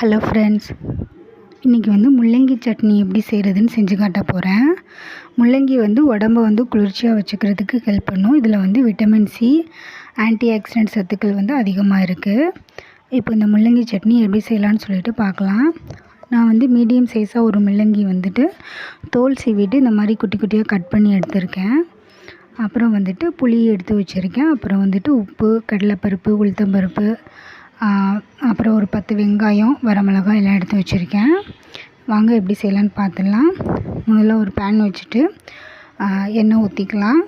Hello friends இன்றைக்கி வந்து முள்ளங்கி சட்னி எப்படி செய்கிறதுன்னு செஞ்சு காட்ட போகிறேன் முள்ளங்கி வந்து உடம்ப வந்து குளிர்ச்சியாக வச்சுக்கிறதுக்கு ஹெல்ப் பண்ணும். இதில் வந்து விட்டமின் சி ஆன்டி ஆக்சிடென்ட் சத்துக்கள் வந்து அதிகமாக இருக்குது இப்போ இந்த முள்ளங்கி சட்னி எப்படி செய்யலான்னு சொல்லிட்டு பார்க்கலாம். நான் வந்து மீடியம் சைஸாக ஒரு முள்ளங்கி வந்துட்டு தோல் சீவிட்டு இந்த மாதிரி குட்டி குட்டியாக கட் பண்ணி எடுத்திருக்கேன். அப்புறம் வந்துட்டு புளி எடுத்து வச்சுருக்கேன். அப்புறம் வந்துட்டு உப்பு கடலைப்பருப்பு உளுத்தம்பருப்பு அப்புறம் ஒரு பத்து வெங்காயம் வரமிளகாய் எல்லாம் எடுத்து வச்சுருக்கேன். வாங்க எப்படி செய்யலான்னு பார்த்துடலாம். முதல்ல ஒரு பேன் வச்சுட்டு எண்ணெய் ஊற்றிக்கலாம்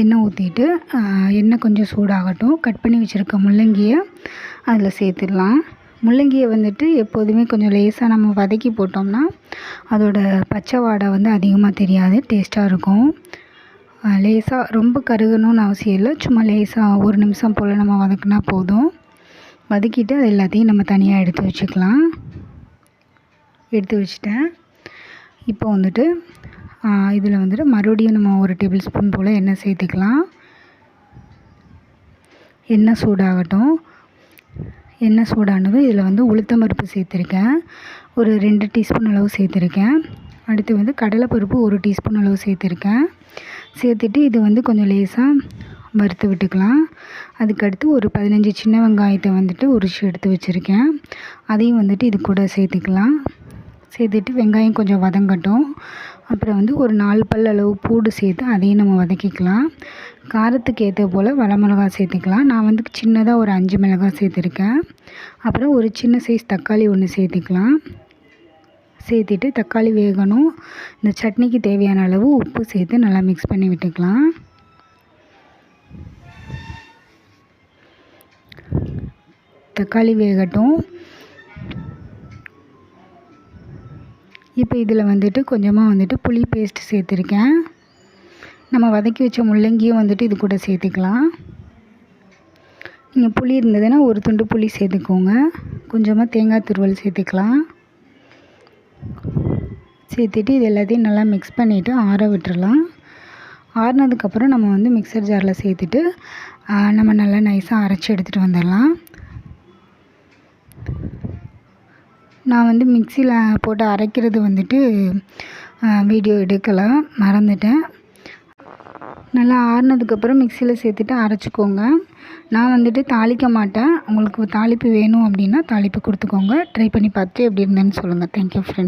எண்ணெய் ஊற்றிட்டு எண்ணெய் கொஞ்சம் சூடாகட்டும். கட் பண்ணி வச்சுருக்க முள்ளங்கியை அதில் சேர்த்துடலாம். முள்ளங்கியை வந்துட்டு எப்போதுமே கொஞ்சம் லேசாக நம்ம வதக்கி போட்டோம்னா அதோட பச்சை வாடை வந்து அதிகமாக தெரியாது டேஸ்ட்டாக இருக்கும். லேசாக ரொம்ப கருகணும்னு அவசியம் இல்லை. சும்மா லேசாக ஒரு நிமிஷம் போல் நம்ம வதக்குனா போதும். வதக்கிட்டு அது எல்லாத்தையும் நம்ம தனியாக எடுத்து வச்சுக்கலாம். எடுத்து வச்சுட்டேன். இப்போ வந்துட்டு இதில் வந்துட்டு மறுபடியும் நம்ம ஒரு டேபிள் ஸ்பூன் போல் எண்ணெய் சேர்த்துக்கலாம். எண்ணெய் சூடாகட்டும். எண்ணெய் சூடானதும் இதில் வந்து உளுத்தம் பருப்பு சேர்த்துருக்கேன். ஒரு ரெண்டு டீஸ்பூன் அளவு சேர்த்துருக்கேன். அடுத்து வந்து கடலைப்பருப்பு ஒரு டீஸ்பூன் அளவு சேர்த்துருக்கேன். சேர்த்துட்டு இது வந்து கொஞ்சம் லேசாக வறுத்து விட்டுக்கலாம். அதுக்கடுத்து ஒரு பதினஞ்சு சின்ன வெங்காயத்தை வந்துட்டு உரிச்சு எடுத்து வச்சுருக்கேன். அதையும் வந்துட்டு இது கூட சேர்த்துக்கலாம். சேர்த்துட்டு வெங்காயம் கொஞ்சம் வதங்கட்டும். அப்புறம் வந்து ஒரு நாலு பல் அளவு பூடு சேர்த்து அதையும் நம்ம வதக்கிக்கலாம். காரத்துக்கு ஏற்ற போல் வரமிளகா சேர்த்துக்கலாம். நான் வந்து சின்னதாக ஒரு அஞ்சு மிளகாய் சேர்த்துருக்கேன். அப்புறம் ஒரு சின்ன சைஸ் தக்காளி ஒன்று சேர்த்துக்கலாம். சேர்த்துட்டு தக்காளி வேகணும். இந்த சட்னிக்கு தேவையான அளவு உப்பு சேர்த்து நல்லா மிக்ஸ் பண்ணி விட்டுக்கலாம். தக்காளி வேகட்டும். இப்போ இதில் வந்துட்டு கொஞ்சமாக வந்துட்டு புளி பேஸ்ட் சேர்த்துருக்கேன். நம்ம வதக்கி வச்ச முள்ளங்கியும் வந்துட்டு இது கூட சேர்த்துக்கலாம். நீங்கள் புளி இருந்ததுன்னா ஒரு துண்டு புளி சேர்த்துக்கோங்க. கொஞ்சமாக தேங்காய் துருவல் சேர்த்துக்கலாம். சேர்த்துட்டு இது எல்லாத்தையும் நல்லா மிக்ஸ் பண்ணிவிட்டு ஆற விட்டுறலாம். ஆறுனதுக்கப்புறம் நம்ம வந்து மிக்சர் ஜாரில் சேர்த்துட்டு நம்ம நல்லா நைஸாக அரைச்சி எடுத்துகிட்டு வந்துடலாம். நான் வந்து மிக்சியில் போட்டு அரைக்கிறது வந்துட்டு வீடியோ எடுக்கலை மறந்துட்டேன். நல்லா ஆறுனதுக்கப்புறம் மிக்சியில் சேர்த்துட்டு அரைச்சிக்கோங்க. நான் வந்துட்டு தாளிக்க மாட்டேன். உங்களுக்கு தாளிப்பு வேணும் அப்படின்னா தாளிப்பு கொடுத்துக்கோங்க. ட்ரை பண்ணி பார்த்துட்டு எப்படி இருந்தேன்னு சொல்லுங்கள் தேங்க்யூ ஃப்ரெண்ட்ஸ்